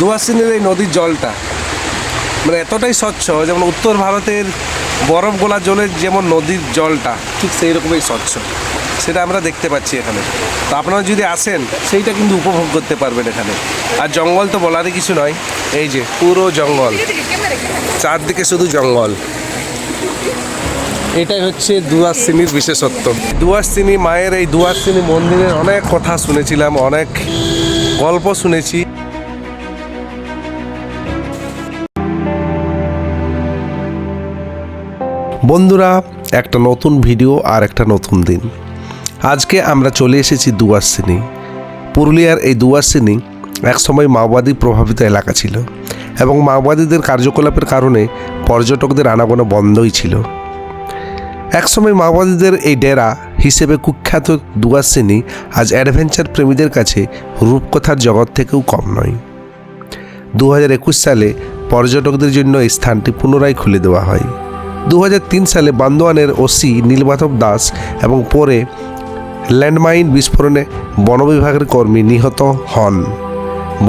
দুয়াশিনীর এই নদীর জলটা মানে এতটাই স্বচ্ছ যেমন উত্তর ভারতের বরফ গোলা জলের যেমন নদীর জলটা, ঠিক সেই রকমই স্বচ্ছ। সেটা আমরা দেখতে পাচ্ছি এখানে। তো আপনারা যদি আসেন, সেইটা কিন্তু উপভোগ করতে পারবেন এখানে। আর জঙ্গল তো বলারই কিছু নয়। এই যে, পুরো জঙ্গল। চারদিকে শুধু জঙ্গল। এটাই হচ্ছে দুয়াশিনীর বিশেষত্ব। দুয়াশিনী মায়ের এই দুয়াশিনী মন্দিরের অনেক কথা শুনেছিলাম, অনেক গল্প শুনেছি। বন্ধুরা, একটা নতুন ভিডিও আর একটা নতুন দিন। আজকে আমরা চলে এসেছি দুয়াশিনী পুরুলিয়ার এই দুয়াশিনী একসময় মাওবাদী প্রভাবিত এলাকা ছিল এবং মাওবাদীদের কার্যকলাপের কারণে পর্যটকদের আনাগোনা বন্ধই ছিল। একসময় মাওবাদীদের এই ডেরা হিসেবে কুখ্যাত দুয়াশিনী আজ অ্যাডভেঞ্চার প্রেমীদের কাছে রূপকথার জগৎ থেকেও কম নয়। দু সালে পর্যটকদের জন্য এই স্থানটি পুনরায় খুলে দেওয়া হয়। দু হাজার তিন সালে বান্দোয়ানের ওসি নীলমাধব দাস এবং পরে ল্যান্ডমাইন বিস্ফোরণে বন বিভাগের কর্মী নিহত হন।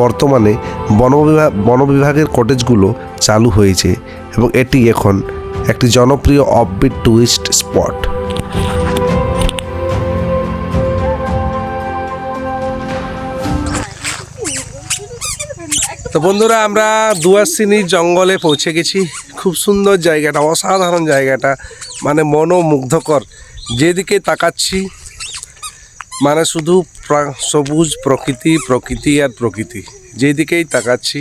বর্তমানে বন বিভাগ বন বিভাগের কটেজগুলো চালু হয়েছে এবং এটি এখন একটি জনপ্রিয় অফবিট টুরিস্ট স্পট তো বন্ধুরা, আমরা দুয়াশিনী জঙ্গলে পৌঁছে গেছি। খুব সুন্দর জায়গাটা অসাধারণ জায়গাটা মানে মনোমুগ্ধকর। যেদিকে তাকাচ্ছি মানে শুধু সবুজ প্রকৃতি প্রকৃতি আর প্রকৃতি। যেদিকেই তাকাচ্ছি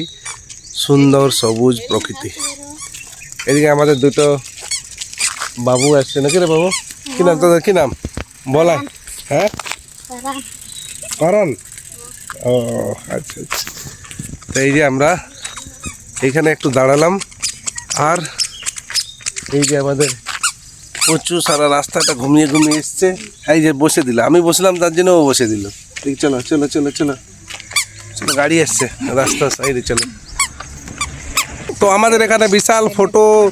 সুন্দর সবুজ প্রকৃতি। এদিকে আমাদের দুটো বাবু আসছে নাকি রে বাবু? কি নাম তোদের? কী নাম? বলা। হ্যাঁ? করণ ও আচ্ছা আচ্ছা। তো এই যে আমরা এখানে একটু দাঁড়ালাম। আর এই যে আমাদের প্রচুর সারা রাস্তাটা ঘুমিয়ে ঘুমিয়ে এসছে। এই যে বসে দিল। আমি বসলাম, তার জন্য ও বসে দিল। ঠিক চলো চলো চলো চলো। চলো, গাড়ি এসছে রাস্তার সাইডে, চলো। তো আমাদের এখানে বিশাল ফটো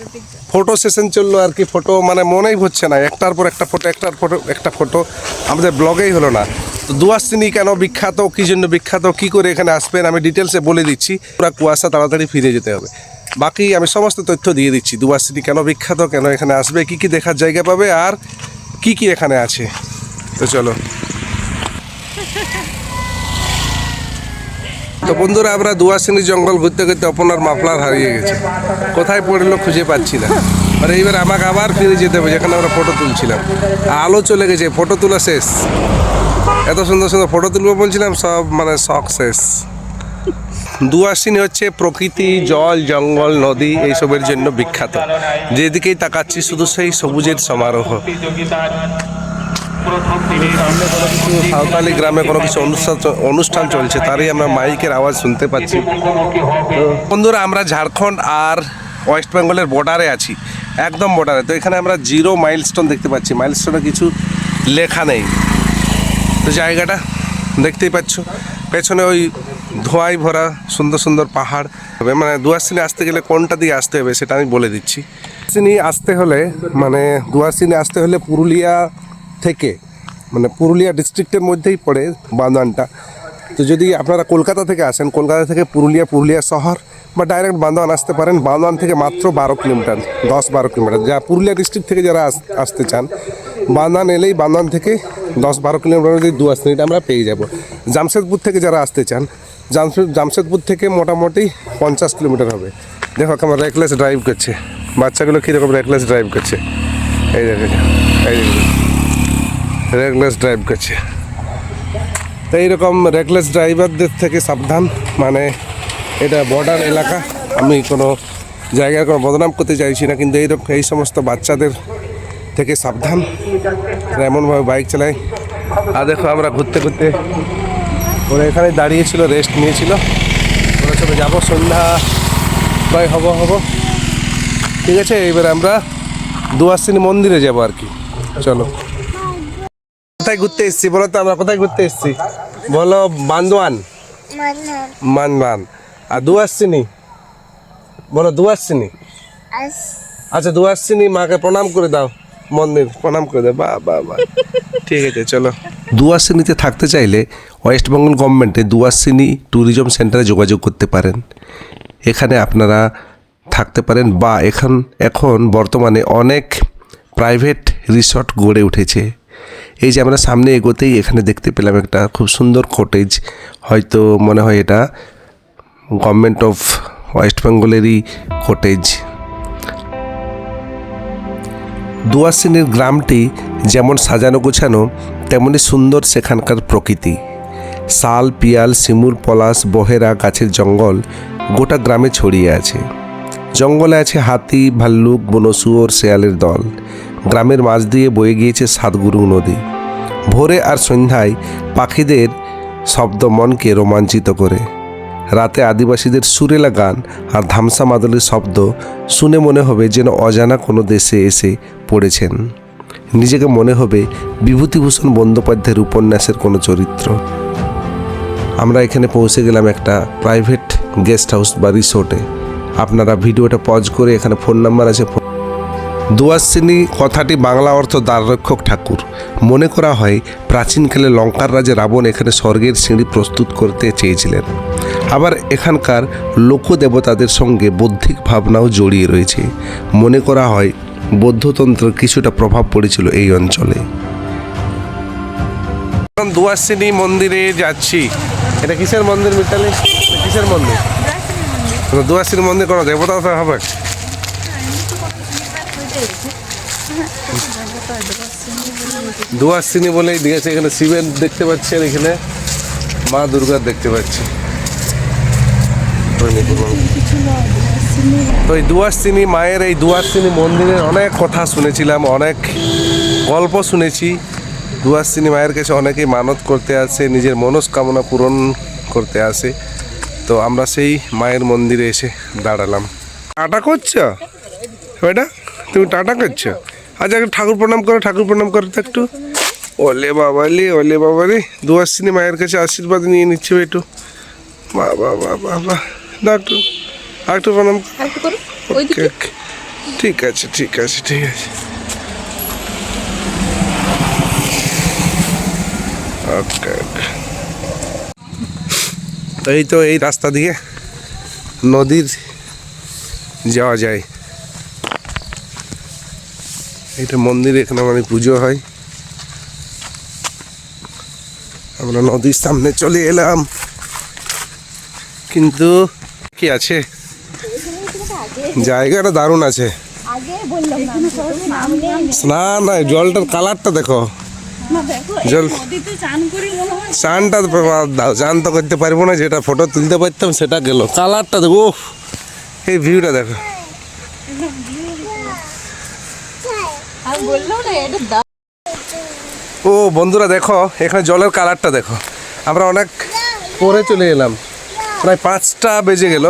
ফটো সেশন চলল আর কি। ফটো মানে মনেই হচ্ছে না। একটার পর একটা ফটো, একটার ফটো একটা ফটো। আমাদের ব্লগেই হলো না। তো দুয়াশিনী কেন? বিখ্যাত, কী জন্য বিখ্যাত, কী করে এখানে আসবেন? আমি ডিটেলসে বলে দিচ্ছি। পুরো কুয়াশা তাড়াতাড়ি ফিরে যেতে হবে। বাকি আমি সমস্ত তথ্য দিয়ে দিচ্ছি। দুয়াশিনী কেন বিখ্যাত? কেন এখানে আসবে? কী কী দেখার জায়গা পাবে? আর কি কি এখানে আছে? তো চলো। তো বন্ধুরা, আমরা দুয়াশিনী জঙ্গল ঘুরতে ঘুরতে অপনার মাফলার হারিয়ে গেছে। কোথায় পড়ল খুঁজে পাচ্ছি না। আর এইবার আমাকে আবার ফিরে যেতে হবে, যেখানে আমরা ফটো তুলছিলাম। আলো চলে গেছে ফটো তোলা শেষ। এত সুন্দর সুন্দর ফটো তুলবো বলছিলাম, সব মানে শখ শেষ। দুয়াশিনী হচ্ছে প্রকৃতি, জল, জঙ্গল, নদী এইসবের জন্য বিখ্যাত। যেদিকেই তাকাচ্ছি শুধু সেই সবুজের সমারোহ। সাঁওতালি গ্রামে কোনো কিছু অনুষ্ঠান অনুষ্ঠান চলছে, তারই আমরা মাইকের আওয়াজ শুনতে পাচ্ছি। বন্ধুরা, আমরা ঝাড়খণ্ড আর ওয়েস্ট বেঙ্গলের বর্ডারে আছি, একদম বর্ডারে। তো এখানে আমরা জিরো মাইলস্টোন দেখতে পাচ্ছি। মাইলস্টোনে কিছু লেখা নেই। তো জায়গাটা দেখতেই পাচ্ছ। পেছনে ওই ধোঁয়ায় ভরা, সুন্দর সুন্দর পাহাড়। হবে মানে দুয়াশিনী আসতে গেলে কোনটা দিয়ে আসতে হবে সেটা আমি বলে দিচ্ছি। দুয়াশিনী আসতে হলে মানে দুয়াশিনী আসতে হলে পুরুলিয়া থেকে মানে পুরুলিয়া ডিস্ট্রিক্টের মধ্যেই পড়ে বান্দোয়ানটা তো যদি আপনারা কলকাতা থেকে আসেন, কলকাতা থেকে পুরুলিয়া পুরুলিয়া শহর বা ডাইরেক্ট বান্দোয়ান আসতে পারেন বান্দোয়ান থেকে মাত্র বারো কিলোমিটার, দশ বারো কিলোমিটার। যা পুরুলিয়া ডিস্ট্রিক্ট থেকে যারা আসতে চান বান্দোয়ান এলেই বান্দোয়ান থেকে দশ বারো কিলোমিটার যদি দুয়াশিনিটা আমরা পেয়ে যাব। জামশেদপুর থেকে যারা আসতে চান জামশেদ জামশেদপুর থেকে মোটামুটি পঞ্চাশ কিলোমিটার হবে। দেখো কেমন রেকলেস ড্রাইভ করছে। বাচ্চাগুলো কীরকম রেকলেস ড্রাইভ করছে। এই এই রেকলেস ড্রাইভ করছে। তো এইরকম রেকলেস ড্রাইভারদের থেকে সাবধান। মানে এটা বর্ডার এলাকা। আমি কোনো জায়গায় কোনো বদনাম করতে চাইছি না, কিন্তু এইরকম এই সমস্ত বাচ্চাদের থেকে সাবধান। এমনভাবে বাইক চালায়। আর দেখো আমরা ঘুরতে ঘুরতে ওরা এখানে দাঁড়িয়েছিল রেস্ট নিয়েছিল। ওরা চলে যাব সন্ধ্যা প্রায় হব হব। ঠিক আছে এবার আমরা দুয়াশিনী মন্দিরে যাব আর কি। চলো। কোথায় ঘুরতে এসেছি বলো তো আমরা কোথায় ঘুরতে এসেছি? বলো বান্দোয়ান। মানবান আর দুয়াশিনী বলো দুয়াশিনী as আচ্ছা দুয়াশিনী মাকে প্রণাম করে দাও। মন্দির, প্রণাম করে দেয় বা বা বা। ঠিক আছে, চলো। দুয়ার শ্রেণীতে থাকতে চাইলে ওয়েস্ট বেঙ্গল গভর্নমেন্টে দুয়াশিনী ট্যুরিজম সেন্টারে যোগাযোগ করতে পারেন। এখানে আপনারা থাকতে পারেন বা এখন এখন বর্তমানে অনেক প্রাইভেট রিসর্ট গড়ে উঠেছে। এই যে আমরা সামনে এগোতেই এখানে দেখতে পেলাম একটা খুব সুন্দর কটেজ হয়তো মনে হয় এটা গভর্নমেন্ট অফ ওয়েস্ট বেঙ্গলেরই কটেজ দুয়াশিনীর গ্রামটি যেমন সাজানো গোছানো, তেমনি সুন্দর সেখানকার প্রকৃতি। শাল পিয়াল শিমুর পলাশ, বহেরা গাছের জঙ্গল গোটা গ্রামে ছড়িয়ে আছে। জঙ্গলে আছে হাতি, ভাল্লুক বনশুয়োর শেয়ালের দল। গ্রামের মাঝ দিয়ে বয়ে গিয়েছে সাতগুরু নদী। ভোরে আর সন্ধ্যায় পাখিদের শব্দ মনকে রোমাঞ্চিত করে। রাতে আদিবাসীদের সুরেলা গান আর ধামসা মাদলের শব্দ শুনে মনে হবে যেন অজানা কোনো দেশে এসে পড়েছেন। নিজেকে মনে হবে বিভূতিভূষণ বন্দ্যোপাধ্যায়ের উপন্যাসের কোনো চরিত্র। আমরা এখানে পৌঁছে গেলাম একটা প্রাইভেট গেস্ট হাউস বা রিসোর্টে আপনারা ভিডিওটা পজ করে এখানে ফোন নাম্বার আছে ফোন দুয়াশিনী কথাটি বাংলা অর্থ দ্বাররক্ষক ঠাকুর। মনে করা হয় প্রাচীনকালে লঙ্কার রাজা রাবণ এখানে স্বর্গের সিঁড়ি প্রস্তুত করতে চেয়েছিলেন। আবার এখানকার লোকদেবতাদের সঙ্গে বৌদ্ধিক ভাবনাও জড়িয়ে রয়েছে। মনে করা হয় বৌদ্ধতন্ত্রের কিছুটা প্রভাব পড়েছিল এই অঞ্চলে। দুয়াশিনী মন্দিরে যাচ্ছি। এটা কিসের মন্দির মিতালি? কিসের মন্দির? দুয়াশিনী মন্দির কোনো দেবতা হবে? দুয়াশিনী বলেই দিয়েছে এখানে শিবের দেখতে পাচ্ছি আর এখানে। মা দুর্গার দেখতে পাচ্ছি। তো এই দুয়াশিনী মায়ের এই দুয়াশিনী মন্দিরের অনেক কথা শুনেছিলাম, অনেক গল্প শুনেছি। দুয়াশিনী মায়ের কাছে অনেকেই মানত করতে আসে, নিজের মনস্কামনা পূরণ করতে আসে। তো আমরা সেই মায়ের মন্দিরে এসে দাঁড়ালাম। টাটা করছ? বেটা, তুমি টাটা করছ? আচ্ছা ঠাকুর প্রণাম করো, ঠাকুর প্রণাম করো তো একটু। ওলে বাবা লে ওলে বাবা রে। দুয়াশিনী মায়ের কাছে আশীর্বাদ নিয়ে নিচ্ছে একটু। বাবা বাবা বাবা। একটু। আর একটু প্রণাম ঠিক আছে ঠিক আছে ঠিক আছে। ওকে ওকে তো এই তো এই রাস্তা দিয়ে নদীর যাওয়া যায়। এটা মন্দিরে এখানে মানে পুজো হয়। আমরা নদীর সামনে চলে এলাম। কিন্তু কি আছে? জায়গাটা দারুণ আছে। না না জলটার কালারটা দেখো। জল চানটা চান তো করতে পারব না, যেটা ফটো তুলতে পারতাম সেটা কালারটা ভিউটা দেখো। ও, বন্ধুরা দেখো, এখানে জলের কালারটা দেখো। আমরা অনেক পরে চলে এলাম। প্রায় পাঁচটা বেজে গেল।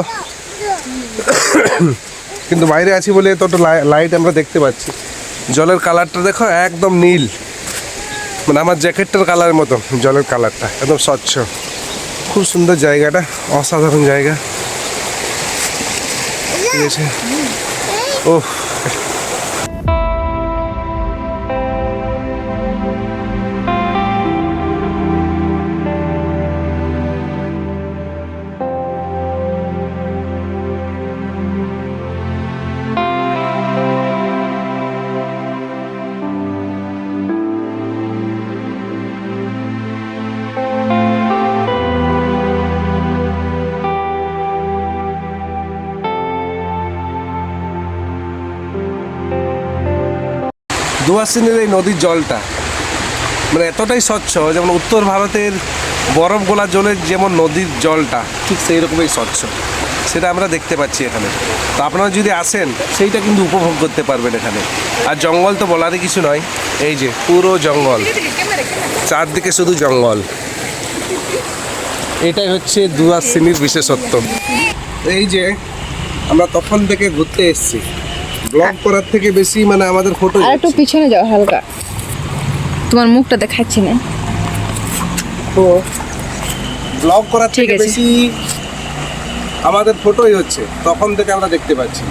কিন্তু বাইরে আছি বলে তো লাইট আমরা দেখতে পাচ্ছি। জলের কালারটা দেখো একদম নীল। মানে আমার জ্যাকেটটার কালার মতো জলের কালারটা একদম স্বচ্ছ। খুব সুন্দর জায়গাটা অসাধারণ জায়গা। ঠিক আছে? ও দুয়াশিনীর এই নদীর জলটা মানে এতটাই স্বচ্ছ, যেমন উত্তর ভারতের বরফ গোলা জলের যেমন নদীর জলটা, ঠিক সেই রকমই স্বচ্ছ। সেটা আমরা দেখতে পাচ্ছি এখানে। তো আপনারা যদি আসেন, সেইটা কিন্তু উপভোগ করতে পারবেন এখানে। আর জঙ্গল তো বলারই কিছু নয়। এই যে, পুরো জঙ্গল। চারদিকে শুধু জঙ্গল। এটাই হচ্ছে দুয়াশিনীর বিশেষত্ব। এই যে, আমরা তখন থেকে ঘুরতে এসেছি। ব্লগ করার থেকে বেশি মানে আমাদের ফটো আর একটু পিছনে যাও হালকা। তোমার মুখটা দেখাচ্ছি না। তো ব্লগ করার থেকে বেশি আমাদের ফটোই হচ্ছে। তখন থেকে আমরা দেখতে পাচ্ছি।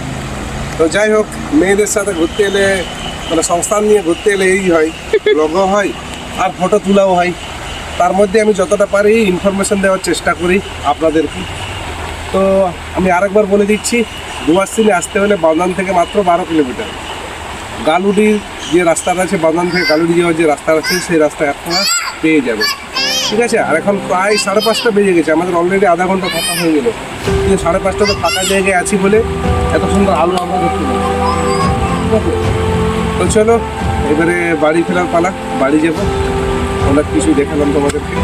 তো যাই হোক মেয়েদের সাথে ঘুরতে এলে মানে সংস্থান নিয়ে ঘুরতে এলে এই হয় লগও হয় আর ফটো তোলাও হয়। তার মধ্যে আমি যতটা পারি ইনফরমেশন দেওয়ার চেষ্টা করি আপনাদেরকে। তো আমি আরেকবার বলে দিচ্ছি ডুয়ার্সিনে আসতে হলে বান্দান থেকে মাত্র বারো কিলোমিটার। গালুডির যে রাস্তাটা আছে বান্দান থেকে গালুডি যাওয়ার যে রাস্তা আছে, সেই রাস্তা আপনারা পেয়ে যাবেন ঠিক আছে? আর এখন প্রায় সাড়ে পাঁচটা বেজে গেছে। আমাদের অলরেডি আধা ঘণ্টা কথা হয়ে গেল। কিন্তু সাড়ে পাঁচটা তো ফাঁকা জায়গায় আছি বলে এত সুন্দর আলো আমরা দেখতে আছে? তো চলো, এবারে বাড়ি ফেরার পালা, বাড়ি যাব। অনেক কিছু দেখালাম তোমাদেরকে।